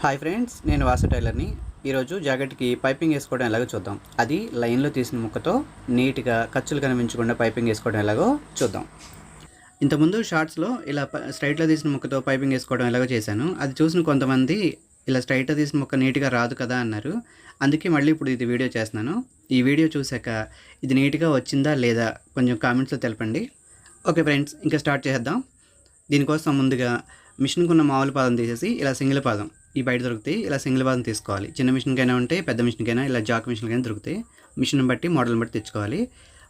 Hi friends నేను వాసు టైలర్ని. ఈరోజు జాకెట్కి piping వేసుకోవడం ఎలాగో చూద్దాం. అది లైన్లో తీసిన ముక్కతో నీట్గా ఖర్చులు కనిపించకుండా పైపింగ్ వేసుకోవడం ఎలాగో చూద్దాం. ఇంతకుముందు షార్ట్స్లో ఇలా స్ట్రైట్లో తీసిన ముక్కతో పైపింగ్ వేసుకోవడం ఎలాగో చేశాను. అది చూసిన కొంతమంది ఇలా స్ట్రైట్గా తీసిన ముక్క నీట్గా రాదు కదా అన్నారు. అందుకే మళ్ళీ ఇప్పుడు ఇది వీడియో చేస్తున్నాను. ఈ వీడియో చూశాక ఇది నీట్గా వచ్చిందా లేదా కొంచెం కామెంట్స్లో తెలపండి. ఓకే ఫ్రెండ్స్ ఇంకా స్టార్ట్ చేద్దాం దీనికోసం ముందుగా మిషన్కున్న మామూలు పాదం తీసేసి ఇలా సింగిల్ పాదం. ఈ బయట దొరుకుతాయి. ఇలా సింగిల్ పాదం తీసుకోవాలి. చిన్న మిషన్కైనా ఉంటే పెద్ద మిషన్కైనా ఇలా జాక్ మిషన్కైనా దొరుకుతాయి. మిషన్ బట్టి మోడల్ని బట్టి తెచ్చుకోవాలి.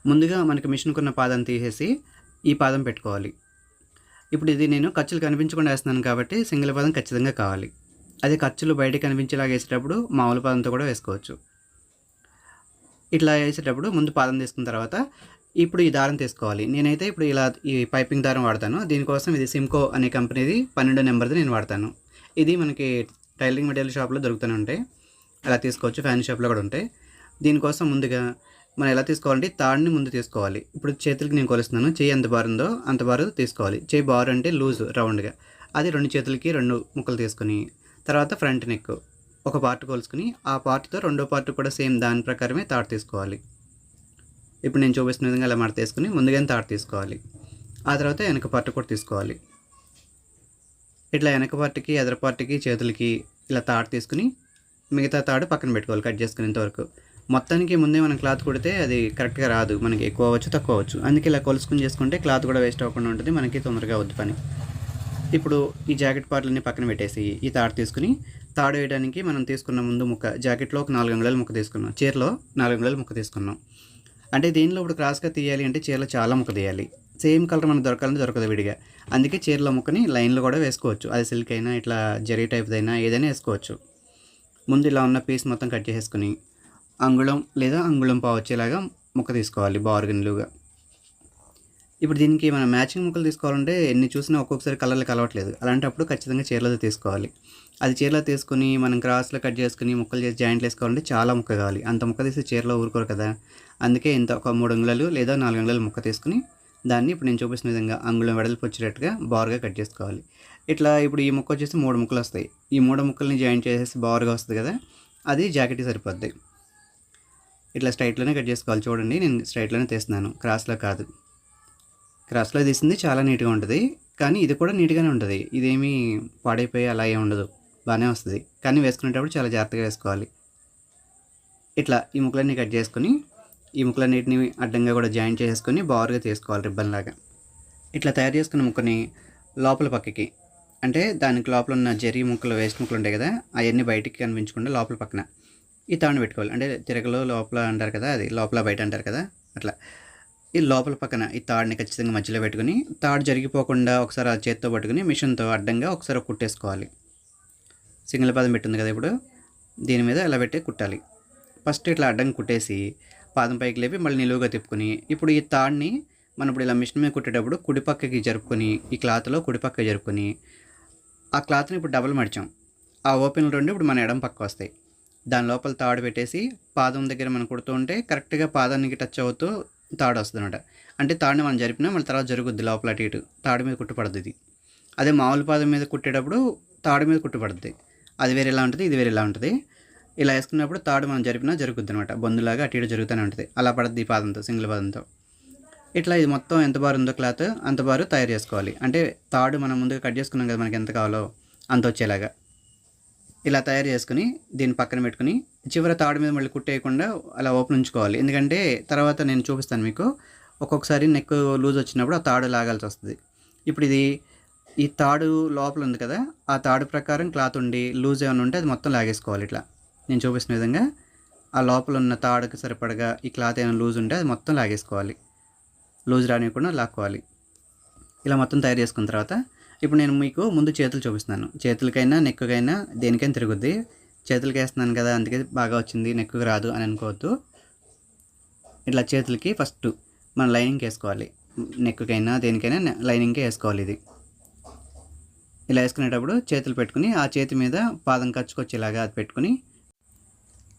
ముందుగా మనకి మిషన్కి ఉన్న పాదం తీసేసి ఈ పాదం పెట్టుకోవాలి. ఇప్పుడు ఇది నేను ఖర్చులు కనిపించకుండా వేస్తున్నాను కాబట్టి సింగిల్ పాదం ఖచ్చితంగా కావాలి. అదే ఖర్చులు బయట కనిపించేలాగా వేసేటప్పుడు మామూలు పాదంతో కూడా వేసుకోవచ్చు. ఇట్లా వేసేటప్పుడు ముందు పాదం తీసుకున్న తర్వాత ఇప్పుడు ఈ దారం తీసుకోవాలి. నేనైతే ఇప్పుడు ఇలా ఈ పైపింగ్ దారం వాడతాను. దీనికోసం ఇది సిమ్కో అనే కంపెనీది పన్నెండో నెంబర్ది నేను వాడతాను. ఇది మనకి టైలరింగ్ మెటీరియల్ షాప్లో దొరుకుతూనే ఉంటాయి. అలా తీసుకోవచ్చు. ఫ్యాన్ షాప్లో కూడా ఉంటాయి. దీనికోసం ముందుగా మనం ఎలా తీసుకోవాలంటే తాడుని ముందు తీసుకోవాలి. ఇప్పుడు చేతులకి నేను కొలుస్తున్నాను. చేయి ఎంత బారు ఉందో అంత బారు తీసుకోవాలి. చేయి బారు అంటే లూజ్ రౌండ్గా. అది రెండు చేతులకి రెండు ముక్కలు తీసుకుని తర్వాత ఫ్రంట్ నెక్ ఒక పార్ట్ కొలుసుకుని ఆ పార్ట్తో రెండో పార్ట్ కూడా సేమ్ దాని ప్రకారమే తాడు తీసుకోవాలి. ఇప్పుడు నేను చూపిస్తున్న విధంగా అలా మడత వేసుకుని ముందుగానే తాడు తీసుకోవాలి. ఆ తర్వాత వెనక పార్ట్ కూడా తీసుకోవాలి. ఇట్లా వెనక పార్టీకి ఎదర పార్టీకి చేతులకి ఇలా తాడు తీసుకుని మిగతా తాడు పక్కన పెట్టుకోవాలి కట్ చేసుకునేంత వరకు. మొత్తానికి ముందే మనం క్లాత్ కుడితే అది కరెక్ట్గా రాదు. మనకి ఎక్కువ అవ్వచ్చు తక్కువ అవ్వచ్చు. అందుకే ఇలా కొలుసుకుని చేసుకుంటే క్లాత్ కూడా వేస్ట్ అవ్వకుండా ఉంటుంది. మనకి తొందరగా అవుద్ది పని. ఇప్పుడు ఈ జాకెట్ పార్ట్లన్నీ పక్కన పెట్టేసి ఈ తాడు తీసుకుని తాడు వేయడానికి మనం తీసుకున్న ముందు ముక్క జాకెట్లో ఒక నాలుగు అంగుళాల ముక్క తీసుకున్నాం. చీరలో నాలుగు అంగుళాల ముక్క తీసుకున్నాం. అంటే దీనిలో ఇప్పుడు క్రాస్గా తీయాలి అంటే చీరలో చాలా ముక్క తీయాలి. సేమ్ కలర్ మనకు దొరకాలంటే దొరకదు విడిగా. అందుకే చీరలో ముక్కని లైన్లో కూడా వేసుకోవచ్చు. అది సిల్క్ అయినా ఇట్లా జరీ టైప్దైనా ఏదైనా వేసుకోవచ్చు. ముందు ఇలా ఉన్న పీస్ మొత్తం కట్ చేసేసుకుని అంగుళం లేదా అంగుళం పావు వచ్చేలాగా ముక్క తీసుకోవాలి బార్గన్లుగా. ఇప్పుడు దీనికి మనం మ్యాచింగ్ ముక్కలు తీసుకోవాలంటే ఎన్ని చూసినా ఒక్కొక్కసారి కలర్లు కలవట్లేదు. అలాంటప్పుడు ఖచ్చితంగా చీరలతో తీసుకోవాలి. అది చీరలో తీసుకుని మనం క్రాస్లో కట్ చేసుకుని ముక్కలు చేసి జాయింట్లు వేసుకోవాలంటే చాలా ముక్క కావాలి. అంత ముక్క తీసి చీరలో ఊరుకోరు కదా. అందుకే ఇంత ఒక మూడు అంగుళాలు లేదా నాలుగు అంగుళాలు ముక్క తీసుకుని దాన్ని ఇప్పుడు నేను చూపిస్తున్న విధంగా అంగుళం వెడల్పు వచ్చేటట్టుగా బారుగా కట్ చేసుకోవాలి. ఇట్లా ఇప్పుడు ఈ ముక్క వచ్చేసి మూడు ముక్కలు వస్తాయి. ఈ మూడు ముక్కల్ని జాయిన్ చేసేసి బారుగా వస్తుంది కదా అది జాకెట్ సరిపోద్ది. ఇట్లా స్ట్రైట్లోనే కట్ చేసుకోవాలి. చూడండి నేను స్ట్రైట్లోనే తీస్తున్నాను. క్రాస్లో కాదు. క్రాస్లో తీసింది చాలా నీట్గా ఉంటుంది. కానీ ఇది కూడా నీట్గానే ఉంటుంది. ఇదేమీ పాడైపోయి అలా ఏమి ఉండదు. బాగానే వస్తుంది. కానీ వేసుకునేటప్పుడు చాలా జాగ్రత్తగా వేసుకోవాలి. ఇట్లా ఈ ముక్కలన్నీ కట్ చేసుకొని ఈ ముక్కలన్నిటిని అడ్డంగా కూడా జాయిన్ చేసుకొని బారుగా తీసుకోవాలి రిబ్బన్ లాగా. ఇట్లా తయారు చేసుకున్న ముక్కని లోపల పక్కకి అంటే దానికి లోపల ఉన్న జరి ముక్కలు వేస్ట్ ముక్కలు ఉంటాయి కదా అవన్నీ బయటికి కనిపించకుండా లోపల పక్కన ఈ తాడుని పెట్టుకోవాలి. అంటే తిరగలో లోపల అంటారు కదా అది లోపల బయట అంటారు కదా అట్లా. ఈ లోపల పక్కన ఈ తాడుని ఖచ్చితంగా మధ్యలో పెట్టుకుని తాడు జరిగిపోకుండా ఒకసారి ఆ చేత్తో పట్టుకుని మిషన్తో అడ్డంగా ఒకసారి కుట్టేసుకోవాలి. సింగిల్ పాదం పెట్టింది కదా ఇప్పుడు దీని మీద ఇలా పెట్టి కుట్టాలి. ఫస్ట్ ఇట్లా అడ్డంగా కుట్టేసి పాదం పైకి లేపి మళ్ళీ నిలువుగా తిప్పుకొని ఇప్పుడు ఈ తాడ్ని మనం ఇప్పుడు ఇలా మిషన్ మీద కుట్టేటప్పుడు కుడిపక్కకి జరుపుకొని ఈ క్లాత్లో కుడిపక్క జరుపుకొని ఆ క్లాత్ని ఇప్పుడు డబల్ మడిచాం. ఆ ఓపెన్లు రెండు ఇప్పుడు మన ఎడం పక్క వస్తాయి. దాని లోపల తాడు పెట్టేసి పాదం దగ్గర మనం కుడుతూ ఉంటే కరెక్ట్గా పాదానికి టచ్ అవుతూ తాడు వస్తుంది అనమాట అంటే తాడుని మనం జరిపినా మళ్ళీ తర్వాత జరుగుద్ది లోపల అటు ఇటు. తాడు మీద కుట్టుపడుతుంది ఇది. అదే మామూలు పాదం మీద కుట్టేటప్పుడు తాడు మీద కుట్టుపడుతుంది అది వేరే ఎలా ఉంటుంది ఇది వేరే ఎలా ఉంటుంది. ఇలా వేసుకున్నప్పుడు తాడు మనం జరిపినా జరుగుద్ది అనమాట బొందులాగా అటు ఇటు జరుగుతూనే ఉంటుంది. అలా పడుద్ది ఈ పాదంతో సింగిల్ పాదంతో. ఇట్లా ఇది మొత్తం ఎంత బారు ఉందో క్లాత్ అంత బారు తయారు చేసుకోవాలి. అంటే తాడు మనం ముందుగా కట్ చేసుకున్నాం కదా మనకి ఎంత కావాలో అంత వచ్చేలాగా. ఇలా తయారు చేసుకుని దీన్ని పక్కన పెట్టుకుని చివర తాడు మీద మళ్ళీ కుట్టేయకుండా అలా ఓపెన్ ఉంచుకోవాలి. ఎందుకంటే తర్వాత నేను చూపిస్తాను మీకు. ఒక్కొక్కసారి నెక్ లూజ్ వచ్చినప్పుడు ఆ తాడు లాగాల్సి వస్తుంది. ఇప్పుడు ఇది ఈ తాడు లోపల ఉంది కదా ఆ తాడు ప్రకారం క్లాత్ ఉండి లూజ్ ఏమైనా ఉంటే అది మొత్తం లాగేసుకోవాలి ఇట్లా. నేను చూపిస్తున్న విధంగా ఆ లోపల ఉన్న తాడుకి సరిపడగా ఈ క్లాత్ ఏమైనా లూజ్ ఉంటే అది మొత్తం లాగేసుకోవాలి. లూజ్ రానివ్వకుండా లాక్కోవాలి. ఇలా మొత్తం తయారు చేసుకున్న తర్వాత ఇప్పుడు నేను మీకు ముందు చేతులు చూపిస్తున్నాను. చేతులకైనా నెక్కుకైనా దేనికైనా తిరుగుద్ది. చేతులకి వేస్తున్నాను కదా అందుకే బాగా వచ్చింది నెక్కుకి రాదు అని అనుకోవద్దు. ఇట్లా చేతులకి ఫస్ట్ మనం లైనింగ్ వేసుకోవాలి. నెక్కుకైనా దేనికైనా లైనింగ్కే వేసుకోవాలి ఇది. ఇలా వేసుకునేటప్పుడు చేతులు పెట్టుకుని ఆ చేతి మీద పాదం ఖర్చుకొచ్చేలాగా అది పెట్టుకుని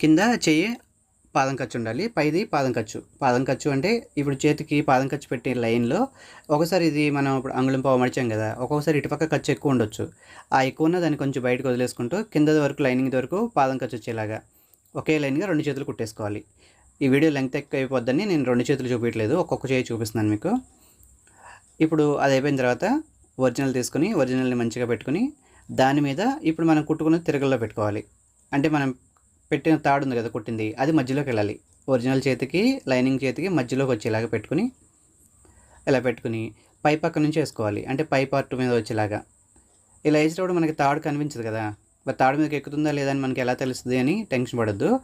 కింద చెయ్యి పాదం ఖర్చు ఉండాలి. పైది పాదం ఖర్చు. పాదం ఖర్చు అంటే ఇప్పుడు చేతికి పాదం ఖర్చు పెట్టే లైన్లో ఒకసారి ఇది మనం ఇప్పుడు అంగుళం పావు మడిచాం కదా ఒక్కొక్కసారి ఇటుపక్క ఖర్చు ఎక్కువ ఉండొచ్చు. ఆ ఎక్కువ ఉన్న దాన్ని కొంచెం బయటకు వదిలేసుకుంటూ కింద వరకు లైనింగ్ వరకు పాదం ఖర్చు వచ్చేలాగా ఒకే లైన్గా రెండు చేతులు కుట్టేసుకోవాలి. ఈ వీడియో లెంగ్త్ ఎక్కువ అయిపోద్దని నేను రెండు చేతులు చూపించలేదు ఒక్కొక్క చేయి చూపిస్తున్నాను మీకు. ఇప్పుడు అది అయిపోయిన తర్వాత ఒరిజినల్ తీసుకుని ఒరిజినల్ని మంచిగా పెట్టుకుని దాని మీద ఇప్పుడు మనం కుట్టుకున్న తిరగల్లో పెట్టుకోవాలి. అంటే మనం పెట్టిన తాడు ఉంది కదా కుట్టింది. అది మధ్యలోకి వెళ్ళాలి. ఒరిజినల్ చేతికి లైనింగ్ చేతికి మధ్యలోకి వచ్చేలాగా పెట్టుకుని ఇలా పెట్టుకుని పై పక్క నుంచి వేసుకోవాలి. అంటే పై పార్ట్ మీద వచ్చేలాగా. ఇలా వేసేటప్పుడు మనకి తాడు కనిపించదు కదా. మరి తాడు మీదకి ఎక్కుతుందా లేదా అని మనకి ఎలా తెలుస్తుంది అని టెన్షన్ పడద్దు.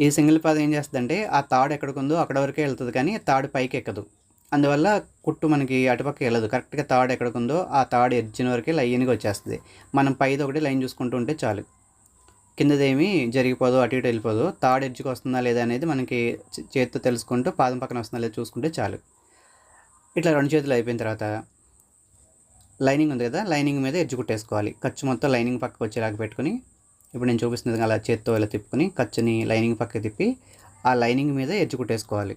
ఈ సింగిల్ పాద ఏం చేస్తుందంటే ఆ తాడు ఎక్కడికిందో అక్కడ వరకే వెళ్తుంది కానీ తాడు పైకి ఎక్కదు. అందువల్ల కుట్టు మనకి అటుపక్క వెళ్ళదు. కరెక్ట్గా తాడు ఎక్కడికి ఉందో ఆ తాడు ఎడ్జిన వరకే లైన్గా వచ్చేస్తుంది. మనం పైది ఒకటి లైన్ చూసుకుంటూ ఉంటే చాలు. కిందదేమి జరిగిపోదు అటు ఇటు వెళ్ళిపోదు. తాడు ఎడ్జ్కి వస్తుందా లేదా అనేది మనకి చేతితో తెలుసుకుంటూ పాదం పక్కన వస్తుందా లేదా చూసుకుంటే చాలు. ఇట్లా రెండు చేతులు అయిపోయిన తర్వాత లైనింగ్ ఉంది కదా లైనింగ్ మీద ఎడ్జ్ కుట్టేసుకోవాలి. ఖర్చు మొత్తం లైనింగ్ పక్కకు వచ్చేలాగా పెట్టుకుని ఇప్పుడు నేను చూపిస్తున్నది అలా చేత్తో ఇలా తిప్పుకొని ఖర్చుని లైనింగ్ పక్కకి తిప్పి ఆ లైనింగ్ మీద ఎడ్జ్ కుట్టేసుకోవాలి.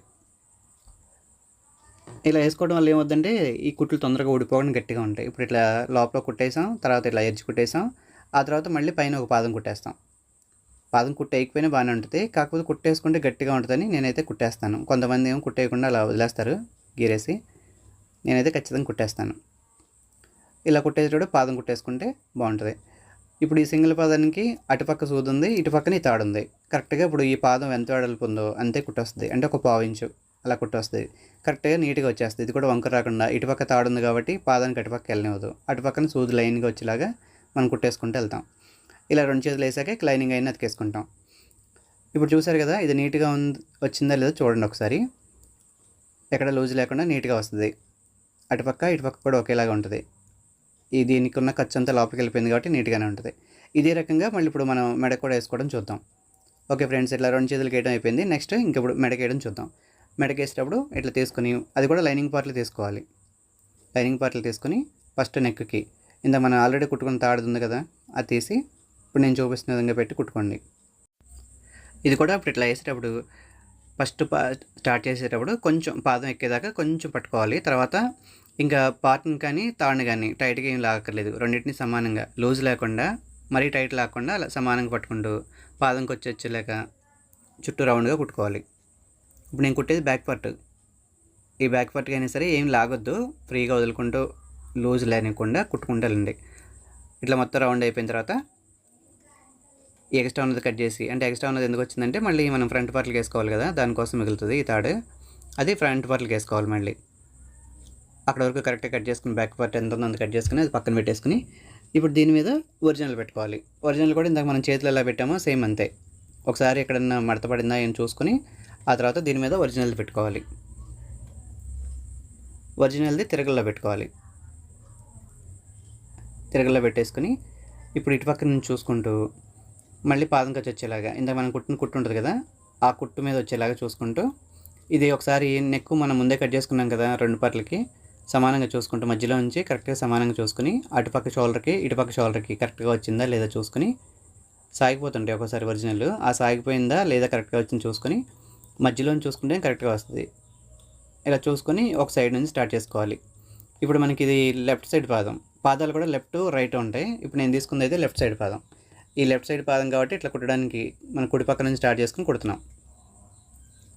ఇలా వేసుకోవడం వల్ల ఏమవుతుందంటే ఈ కుట్లు తొందరగా ఊడిపోవడం గట్టిగా ఉంటాయి. ఇప్పుడు ఇట్లా లోపల కుట్టేసాం తర్వాత ఇట్లా ఎడ్జ్ కుట్టేసాం ఆ తర్వాత మళ్ళీ పైన ఒక పాదం కుట్టేస్తాం. పాదం కుట్టేయకపోయినా బాగానే ఉంటుంది. కాకపోతే కుట్టేసుకుంటే గట్టిగా ఉంటుందని నేనైతే కుట్టేస్తాను. కొంతమంది ఏమో కుట్టేయకుండా అలా వదిలేస్తారు గీరేసి. నేనైతే ఖచ్చితంగా కుట్టేస్తాను. ఇలా కుట్టేసేటప్పుడు పాదం కుట్టేసుకుంటే బాగుంటుంది. ఇప్పుడు ఈ సింగిల్ పాదానికి అటుపక్క సూది ఉంది ఇటుపక్కన ఈ తాడు ఉంది. కరెక్ట్గా ఇప్పుడు ఈ పాదం ఎంత వెడల్పు ఉందో అంతే కుట్టొస్తుంది. అంటే ఒక పావు ఇంచు అలా కుట్టొస్తుంది. కరెక్ట్గా నీట్గా వచ్చేస్తుంది. ఇది కూడా వంకర రాకుండా ఇటుపక్క తాడు ఉంది కాబట్టి పాదానికి అటుపక్క వెళ్ళనివ్వదు. అటుపక్కన సూది లైన్గా వచ్చేలాగా మనం కుట్టేసుకుంటూ వెళ్తాం. ఇలా రెండు చేతులు వేసాక క్లైనింగ్ అయినా అతికేసుకుంటాం ఇప్పుడు చూసారు కదా ఇది నీట్గా ఉంది వచ్చిందా లేదో చూడండి ఒకసారి. ఎక్కడ లూజ్ లేకుండా నీట్గా వస్తుంది. అటుపక్క ఇటుపక్క కూడా ఒకేలాగా ఉంటుంది. ఈ దీనికి ఉన్న ఖర్చు అంతా లోపలికి వెళ్ళిపోయింది కాబట్టి నీట్గానే ఉంటుంది. ఇదే రకంగా మళ్ళీ ఇప్పుడు మనం మెడ కూడా వేసుకోవడం చూద్దాం. ఓకే ఫ్రెండ్స్ ఇట్లా రెండు చేతులు వేయడం అయిపోయింది. నెక్స్ట్ ఇంకప్పుడు మెడకేయడం చూద్దాం. మెడకేసేటప్పుడు ఇట్లా తీసుకుని అది కూడా లైనింగ్ పార్ట్లు తీసుకోవాలి. లైనింగ్ పార్ట్లు తీసుకుని ఫస్ట్ నెక్కి. ఇంత మనం ఆల్రెడీ కుట్టుకున్న తాడుతుంది కదా అది తీసి ఇప్పుడు నేను చూపిస్తున్న విధంగా పెట్టి కుట్టుకోండి. ఇది కూడా ఇప్పుడు ఇట్లా వేసేటప్పుడు ఫస్ట్ పా స్టార్ట్ చేసేటప్పుడు కొంచెం పాదం ఎక్కేదాకా కొంచెం పట్టుకోవాలి. తర్వాత ఇంకా పార్ట్ని కానీ తాడుని కానీ టైట్గా ఏం లాగక్కర్లేదు రెండింటిని సమానంగా. లూజ్ లేకుండా మరీ టైట్ లేకుండా అలా సమానంగా పట్టుకుంటూ పాదంకి వచ్చి వచ్చేలాక చుట్టూ రౌండ్గా కుట్టుకోవాలి. ఇప్పుడు నేను కుట్టేది బ్యాక్ పార్ట్. ఈ బ్యాక్ పార్ట్కి అయినా సరే ఏం లాగొద్దు. ఫ్రీగా వదులుకుంటూ లూజ్ లేనికుండా కుట్టుకుంటాలండి ఇట్లా మొత్తం రౌండ్ అయిపోయిన తర్వాత ఎక్స్ట్రా ఉన్నది కట్ చేసి అంటే ఎక్స్ట్రా ఉన్నది ఎందుకు వచ్చిందంటే మళ్ళీ మనం ఫ్రంట్ పార్ట్లకి వేసుకోవాలి కదా దానికోసం మిగులుతుంది ఈ తాడు. అది ఫ్రంట్ పార్ట్లకి వేసుకోవాలి మళ్ళీ. అక్కడ వరకు కరెక్ట్గా కట్ చేసుకుని బ్యాక్ పార్ట్ ఎంత ఉందో అంత కట్ చేసుకుని అది పక్కన పెట్టేసుకుని ఇప్పుడు దీని మీద ఒరిజినల్ పెట్టుకోవాలి. ఒరిజినల్ కూడా ఇందాక మనం చేతిలో ఎలా పెట్టామో సేమ్ అంతే. ఒకసారి ఎక్కడన్నా మడత పడిందా అని చూసుకొని ఆ తర్వాత దీని మీద ఒరిజినల్ పెట్టుకోవాలి. ఒరిజినల్ది తిరగల్లో పెట్టుకోవాలి. తిరగల్లో పెట్టేసుకుని ఇప్పుడు ఇటుపక్క నుంచి చూసుకుంటూ మళ్ళీ పాదం ఖర్చు వచ్చేలాగా. ఇందాక మనం కుట్టిన కుట్టు ఉంటుంది కదా ఆ కుట్టు మీద వచ్చేలాగా చూసుకుంటూ ఇది ఒకసారి నెక్ మనం ముందే కట్ చేసుకున్నాం కదా రెండు పట్లకి సమానంగా చూసుకుంటూ మధ్యలో నుంచి కరెక్ట్గా సమానంగా చూసుకుని అటుపక్క షోల్డర్కి ఇటుపక్క షోల్డర్కి కరెక్ట్గా వచ్చిందా లేదా చూసుకుని సాగిపోతుంటాయి ఒకసారి ఒరిజినల్. ఆ సాగిపోయిందా లేదా కరెక్ట్గా వచ్చింది చూసుకొని మధ్యలో చూసుకుంటే కరెక్ట్గా వస్తుంది. ఇలా చూసుకొని ఒక సైడ్ నుంచి స్టార్ట్ చేసుకోవాలి. ఇప్పుడు మనకి ఇది లెఫ్ట్ సైడ్ పాదం. పాదాలు కూడా లెఫ్ట్ రైట్ ఉంటాయి. ఇప్పుడు నేను తీసుకుంది అయితే లెఫ్ట్ సైడ్ పాదం. ఈ లెఫ్ట్ సైడ్ పాదం కాబట్టి ఇట్లా కుట్టడానికి మన కుడి పక్క నుంచి స్టార్ట్ చేసుకుని కుడుతున్నాం.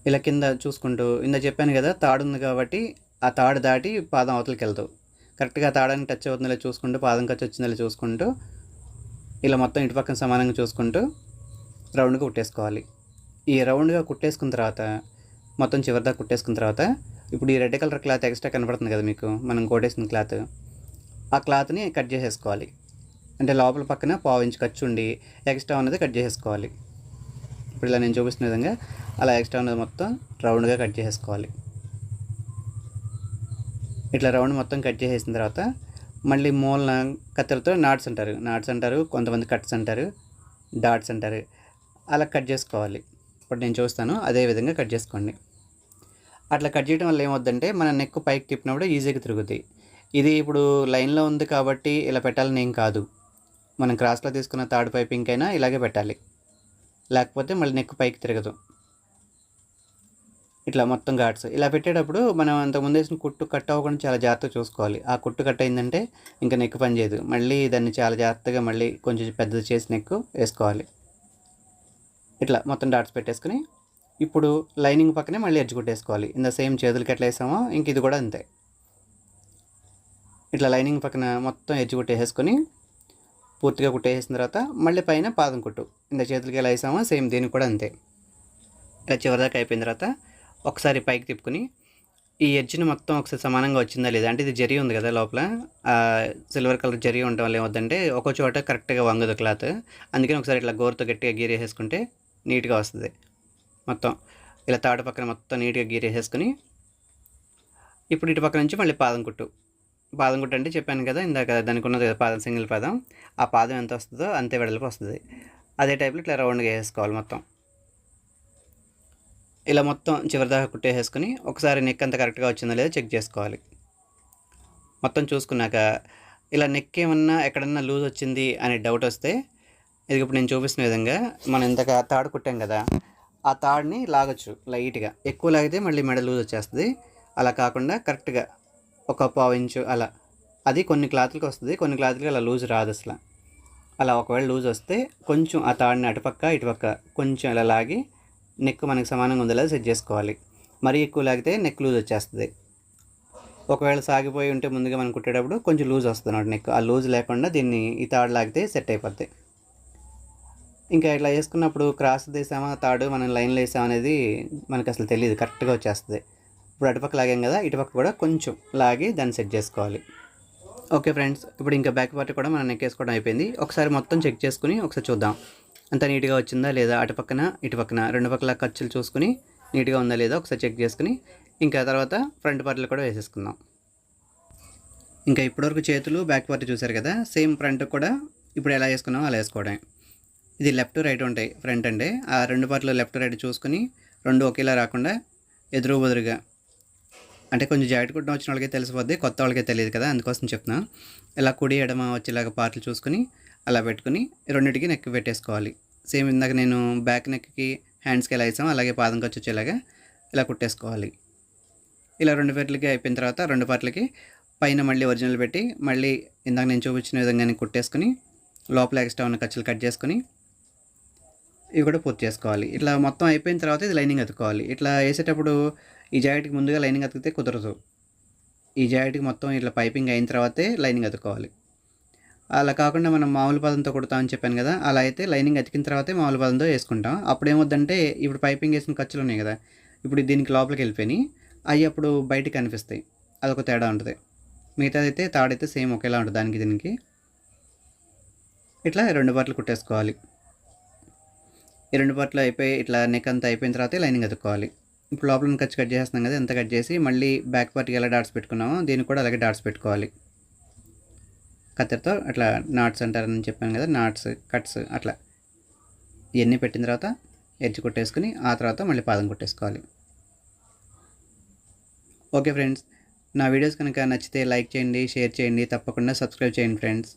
ఇలా కింద చూసుకుంటూ ఇంద చెప్పాను కదా తాడు ఉంది కాబట్టి ఆ తాడు దాటి పాదం అవతలకి వెళ్తావు. కరెక్ట్గా తాడానికి టచ్ అవుతుందో చూసుకుంటూ పాదం ఖర్చు వచ్చిందో చూసుకుంటూ ఇలా మొత్తం ఇటు పక్కన సమానంగా చూసుకుంటూ రౌండ్గా కుట్టేసుకోవాలి. ఈ రౌండ్గా కుట్టేసుకున్న తర్వాత మొత్తం చివరిదాకా కుట్టేసుకున్న తర్వాత ఇప్పుడు ఈ రెడ్ కలర్ క్లాత్ ఎక్స్ట్రా కనపడుతుంది కదా మీకు మనం కోటేసిన క్లాత్ ఆ క్లాత్ని కట్ చేసేసుకోవాలి. అంటే లోపల పక్కన పావు ఇంచ్ ఖర్చు ఉండి ఎక్స్ట్రా ఉన్నది కట్ చేసేసుకోవాలి. ఇప్పుడు ఇలా నేను చూపిస్తున్న విధంగా అలా ఎక్స్ట్రా ఉన్నది మొత్తం రౌండ్గా కట్ చేసేసుకోవాలి. ఇట్లా రౌండ్ మొత్తం కట్ చేసేసిన తర్వాత మళ్ళీ మూలన కత్తెలతో నాట్స్ అంటారు. నాట్స్ అంటారు కొంతమంది కట్స్ అంటారు డాట్స్ అంటారు. అలా కట్ చేసుకోవాలి. ఇప్పుడు నేను చూస్తాను అదే విధంగా కట్ చేసుకోండి. అట్లా కట్ చేయడం వల్ల ఏమవుద్దంటే మన నెక్ పైకి తిప్పినప్పుడు ఈజీగా తిరుగుతాయి ఇది ఇప్పుడు లైన్లో ఉంది కాబట్టి ఇలా పెట్టాలని ఏం కాదు. మనం క్రాస్లో తీసుకున్న తాడు పైపింగ్ అయినా ఇలాగే పెట్టాలి. లేకపోతే మళ్ళీ నెక్ పైకి తిరగదు. ఇట్లా మొత్తం ఘాట్స్. ఇలా పెట్టేటప్పుడు మనం అంతకుముందు వేసిన కుట్టు కట్ అవ్వకుండా చాలా జాగ్రత్తగా చూసుకోవాలి. ఆ కుట్టు కట్ అయిందంటే ఇంకా నెక్ పని చేయదు. మళ్ళీ దాన్ని చాలా జాగ్రత్తగా మళ్ళీ కొంచెం పెద్దది చేసి నెక్ వేసుకోవాలి. ఇట్లా మొత్తం డాట్స్ పెట్టేసుకుని ఇప్పుడు లైనింగ్ పక్కనే మళ్ళీ ఎడ్జ్ కుట్టేసుకోవాలి. ఇంత సేమ్ చేతులకి ఎట్లా వేసామో ఇంక ఇది కూడా అంతే. ఇట్లా లైనింగ్ పక్కన మొత్తం ఎడ్జ్ కుట్టేసుకొని పూర్తిగా కుట్టేసిన తర్వాత మళ్ళీ పైన పాదం కుట్టు. ఇంత చేతులకి ఎలా వేసామో సేమ్ దీనికి కూడా అంతే. ఇలా చివరిదాకా అయిపోయిన తర్వాత ఒకసారి పైకి తిప్పుకుని ఈ ఎడ్జ్ని మొత్తం ఒకసారి సమానంగా వచ్చిందా లేదా? అంటే ఇది జరి ఉంది కదా లోపల. సిల్వర్ కలర్ జరి ఉండటం వల్ల ఏమవుతుందంటే ఒక చోట కరెక్ట్గా వంగదు క్లాత్. అందుకని ఒకసారి ఇట్లా గోరుతో గట్టిగా గీరేసేసుకుంటే నీట్గా వస్తుంది. మొత్తం ఇలా తాడు పక్కన మొత్తం నీట్గా గీరేసేసుకుని ఇప్పుడు ఇటు పక్క నుంచి మళ్ళీ పాదం కుట్టు. పాదం గుట్ట అంటే చెప్పాను కదా ఇందాక దానికి ఉన్నది కదా పాదం సింగిల్ పాదం. ఆ పాదం ఎంత వస్తుందో అంతే వెడల్పు వస్తుంది. అదే టైప్లో ఇట్లా రౌండ్గా వేసుకోవాలి మొత్తం. ఇలా మొత్తం చివరిదాకా కుట్టేసేసుకుని ఒకసారి నెక్ అంత కరెక్ట్గా వచ్చిందో లేదో చెక్ చేసుకోవాలి. మొత్తం చూసుకున్నాక ఇలా నెక్ ఏమన్నా ఎక్కడన్నా లూజ్ వచ్చింది అనే డౌట్ వస్తే ఇది ఇప్పుడు నేను చూపిస్తున్న విధంగా మనం ఇంతక తాడు కుట్టాం కదా ఆ తాడుని లాగొచ్చు లైట్గా ఎక్కువ లాగితే మళ్ళీ మెడ లూజ్ వచ్చేస్తుంది. అలా కాకుండా కరెక్ట్గా ఒక పావు ఇంచు అలా. అది కొన్ని క్లాత్లకి వస్తుంది కొన్ని క్లాత్లకి అలా లూజ్ రాదు అసలు. అలా ఒకవేళ లూజ్ వస్తే కొంచెం ఆ తాడిని అటుపక్క ఇటుపక్క కొంచెం ఇలా లాగి నెక్ మనకి సమానంగా ఉందేలా సెట్ చేసుకోవాలి. మరీ ఎక్కువ లాగితే నెక్ లూజ్ వచ్చేస్తుంది. ఒకవేళ సాగిపోయి ఉంటే ముందుగా మనం కుట్టేటప్పుడు కొంచెం లూజ్ వస్తుంది అన్నమాట నెక్ ఆ లూజ్ లేకుండా దీన్ని ఈ తాడు లాగితే సెట్ అయిపోద్ది. ఇంకా ఇట్లా వేసుకున్నప్పుడు క్రాస్ తీసామా తాడు మనం లైన్లో వేసామనేది మనకు అసలు తెలియదు కరెక్ట్గా వచ్చేస్తుంది. ఇప్పుడు అటుపక్క లాగాం కదా ఇటుపక్క కూడా కొంచెం లాగి దాన్ని సెట్ చేసుకోవాలి. ఓకే ఫ్రెండ్స్ ఇప్పుడు ఇంకా బ్యాక్ పార్ట్ కూడా మనం నెక్ వేసుకోవడం అయిపోయింది. ఒకసారి మొత్తం చెక్ చేసుకుని ఒకసారి చూద్దాం. అంత నీట్గా వచ్చిందా లేదా అటుపక్కన ఇటుపక్కన ఇటు పక్కన రెండు పక్కల ఖర్చులు చూసుకుని నీట్గా ఉందా లేదా ఒకసారి చెక్ చేసుకుని ఇంకా తర్వాత ఫ్రంట్ పార్ట్లు కూడా వేసేసుకుందాం. ఇంకా ఇప్పటివరకు చేతులు బ్యాక్ పార్ట్ చూసారు కదా సేమ్ ఫ్రంట్ కూడా ఇప్పుడు ఎలా వేసుకున్నామో అలా వేసుకోవడం ఇది లెఫ్ట్ రైట్ ఉంటాయి ఫ్రంట్ అంటే. ఆ రెండు పార్ట్లు లెఫ్ట్ రైట్ చూసుకుని రెండు ఒకేలా రాకుండా ఎదురు బదురుగా అంటే కొంచెం జాకెట్ కుట్టడం వచ్చిన వాళ్ళకి తెలిసిపోద్ది కొత్త వాళ్ళకి తెలియదు కదా అందుకోసం చెప్తున్నా. ఇలా కుడి ఎడమ వచ్చేలాగా పార్ట్లు చూసుకుని అలా పెట్టుకుని రెండింటికి నెక్ పెట్టేసుకోవాలి. సేమ్ ఇందాక నేను బ్యాక్ నెక్కి హ్యాండ్స్కి ఎలా వేసాం అలాగే పాదం ఖర్చు వచ్చేలాగా ఇలా కుట్టేసుకోవాలి. ఇలా రెండు పార్ట్లకి అయిపోయిన తర్వాత రెండు పార్ట్లకి పైన మళ్ళీ ఒరిజినల్ పెట్టి మళ్ళీ ఇందాక నేను చూపించిన విధంగానే కుట్టేసుకుని లోపల ఎక్స్ట్రా ఉన్న ఖర్చులు కట్ చేసుకుని ఇవి కూడా పూర్తి చేసుకోవాలి. ఇట్లా మొత్తం అయిపోయిన తర్వాత ఇది లైనింగ్ అతుక్కోవాలి. ఇట్లా వేసేటప్పుడు ఈ జాకెట్కి ముందుగా లైనింగ్ అతికితే కుదరదు. ఈ జాకెట్కి మొత్తం ఇట్లా పైపింగ్ అయిన తర్వాతే లైనింగ్ అతుక్కోవాలి. అలా కాకుండా మనం మామూలు పదంతో కుడతామని చెప్పాను కదా అలా అయితే లైనింగ్ అతికిన తర్వాతే మామూలు పదంతో వేసుకుంటాం. అప్పుడు ఏమొద్దంటే ఇప్పుడు పైపింగ్ వేసిన ఖర్చులు ఉన్నాయి కదా ఇప్పుడు దీనికి లోపలికి వెళ్ళిపోయినాయి అవి అప్పుడు బయటికి కనిపిస్తాయి. అదొక తేడా ఉంటుంది. మిగతాదైతే తాడైతే సేమ్ ఒకేలా ఉంటుంది దానికి దీనికి. ఇట్లా రెండు బట్టలు కుట్టేసుకోవాలి. ఈ రెండు బట్టలు అయిపోయి ఇట్లా నెక్ అంతా అయిపోయిన తర్వాత లైనింగ్ అతుక్కోవాలి. ఇప్పుడు లోపల ఖర్చు కట్ చేస్తున్నాం కదా ఎంత కట్ చేసి మళ్ళీ బ్యాక్ పార్ట్కి ఎలా డాట్స్ పెట్టుకున్నామో దీనికి కూడా అలాగే డాట్స్ పెట్టుకోవాలి. కత్తెరతో అట్లా నాట్స్ అంటారని చెప్పాను కదా నాట్స్ కట్స్ అట్లా. ఇవన్నీ పెట్టిన తర్వాత ఎడ్జ్ కొట్టేసుకుని ఆ తర్వాత మళ్ళీ పాదం కొట్టేసుకోవాలి. ఓకే ఫ్రెండ్స్ నా వీడియోస్ కనుక నచ్చితే లైక్ చేయండి షేర్ చేయండి తప్పకుండా సబ్స్క్రైబ్ చేయండి ఫ్రెండ్స్.